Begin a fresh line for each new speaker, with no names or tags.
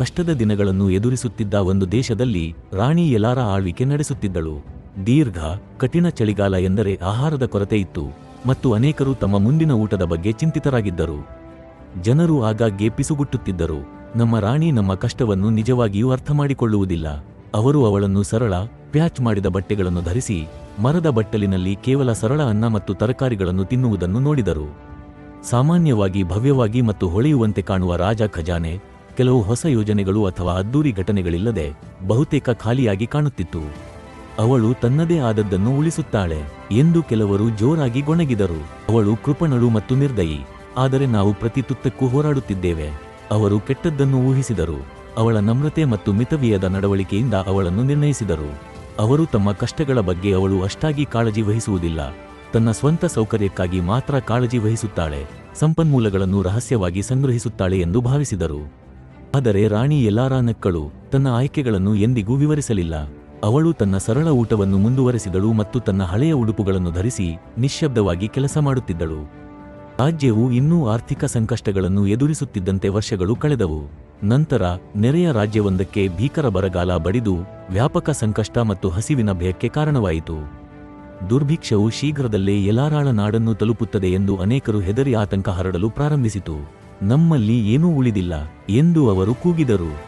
ಕಷ್ಟದ ದಿನಗಳನ್ನು ಎದುರಿಸುತ್ತಿದ್ದ ಒಂದು ದೇಶದಲ್ಲಿ ರಾಣಿ ಎಲಾರ ಆಳ್ವಿಕೆ ನಡೆಸುತ್ತಿದ್ದಳು. ದೀರ್ಘ, ಕಠಿಣ ಚಳಿಗಾಲ ಎಂದರೆ ಆಹಾರದ ಕೊರತೆ ಇತ್ತು ಮತ್ತು ಅನೇಕರು ತಮ್ಮ ಮುಂದಿನ ಊಟದ ಬಗ್ಗೆ ಚಿಂತಿತರಾಗಿದ್ದರು. ಜನರು ಆಗಾಗ್ಗೆ ಪಿಸುಗುಟ್ಟುತ್ತಿದ್ದರು ನಮ್ಮ ರಾಣಿ ನಮ್ಮ ಕಷ್ಟವನ್ನು ನಿಜವಾಗಿಯೂ ಅರ್ಥ ಮಾಡಿಕೊಳ್ಳುವುದಿಲ್ಲ ಅವರು ಅವಳನ್ನು ಸರಳ, ಪ್ಯಾಚ್ ಮಾಡಿದ ಬಟ್ಟೆಗಳನ್ನು ಧರಿಸಿ, ಮರದ ಬಟ್ಟಲಿನಲ್ಲಿ ಕೇವಲ ಸರಳ ಅನ್ನ ಮತ್ತು ತರಕಾರಿಗಳನ್ನು ತಿನ್ನುವುದನ್ನು ನೋಡಿದರು. ಸಾಮಾನ್ಯವಾಗಿ ಭವ್ಯವಾಗಿ ಮತ್ತು ಹೊಳೆಯುವಂತೆ ಕಾಣುವ ರಾಜ ಖಜಾನೆ ಕೆಲವು ಹೊಸ ಯೋಜನೆಗಳು ಅಥವಾ ಅದ್ದೂರಿ ಘಟನೆಗಳಿಲ್ಲದೆ ಬಹುತೇಕ ಖಾಲಿಯಾಗಿ ಕಾಣುತ್ತಿತ್ತು. ಅವಳು ತನ್ನದೇ ಆದದ್ದನ್ನು ಉಳಿಸುತ್ತಾಳೆ ಎಂದು ಕೆಲವರು ಜೋರಾಗಿ ಗೊಣಗಿದರು. ಅವಳು ಕೃಪಣಳು ಮತ್ತು ನಿರ್ದಯಿ. ಆದರೆ ನಾವು ಪ್ರತಿ ತುತ್ತಕ್ಕೂ ಹೋರಾಡುತ್ತಿದ್ದೇವೆ. ಅವರು ಕೆಟ್ಟದ್ದನ್ನು ಊಹಿಸಿದರು. ಅವಳ ನಮ್ರತೆ ಮತ್ತು ಮಿತವ್ಯಯದ ನಡವಳಿಕೆಯಿಂದ ಅವಳನ್ನು ನಿರ್ಣಯಿಸಿದರು. ಅವರು ತಮ್ಮ ಕಷ್ಟಗಳ ಬಗ್ಗೆ ಅವಳು ಅಷ್ಟಾಗಿ ಕಾಳಜಿ ವಹಿಸುವುದಿಲ್ಲ. ತನ್ನ ಸ್ವಂತ ಸೌಕರ್ಯಕ್ಕಾಗಿ ಮಾತ್ರ ಕಾಳಜಿ ವಹಿಸುತ್ತಾಳೆ. ಸಂಪನ್ಮೂಲಗಳನ್ನು ರಹಸ್ಯವಾಗಿ ಸಂಗ್ರಹಿಸುತ್ತಾಳೆ ಎಂದು ಭಾವಿಸಿದರು. ಆದರೆ ರಾಣಿ ಎಲ್ಲಾರಾನಕ್ಕಳು ತನ್ನ ಆಯ್ಕೆಗಳನ್ನು ಎಂದಿಗೂ ವಿವರಿಸಲಿಲ್ಲ. ಅವಳು ತನ್ನ ಸರಳ ಊಟವನ್ನು ಮುಂದುವರೆಸಿದಳು ಮತ್ತು ತನ್ನ ಹಳೆಯ ಉಡುಪುಗಳನ್ನು ಧರಿಸಿ ನಿಶ್ಶಬ್ದವಾಗಿ ಕೆಲಸ ಮಾಡುತ್ತಿದ್ದಳು. ರಾಜ್ಯವು ಇನ್ನೂ ಆರ್ಥಿಕ ಸಂಕಷ್ಟಗಳನ್ನು ಎದುರಿಸುತ್ತಿದ್ದಂತೆ ವರ್ಷಗಳು ಕಳೆದವು. ನಂತರ ನೆರೆಯ ರಾಜ್ಯವೊಂದಕ್ಕೆ ಭೀಕರ ಬರಗಾಲ ಬಡಿದು ವ್ಯಾಪಕ ಸಂಕಷ್ಟ ಮತ್ತು ಹಸಿವಿನ ಭಯಕ್ಕೆ ಕಾರಣವಾಯಿತು. ದುರ್ಭಿಕ್ಷವು ಶೀಘ್ರದಲ್ಲೇ ಎಲಾರಾಳ ನಾಡನ್ನು ತಲುಪುತ್ತದೆ ಎಂದು ಅನೇಕರು ಹೆದರಿ ಆತಂಕ ಹರಡಲು ಪ್ರಾರಂಭಿಸಿತು. ನಮ್ಮಲ್ಲಿ ಏನೂ ಉಳಿದಿಲ್ಲ ಎಂದು ಅವರು ಕೂಗಿದರು.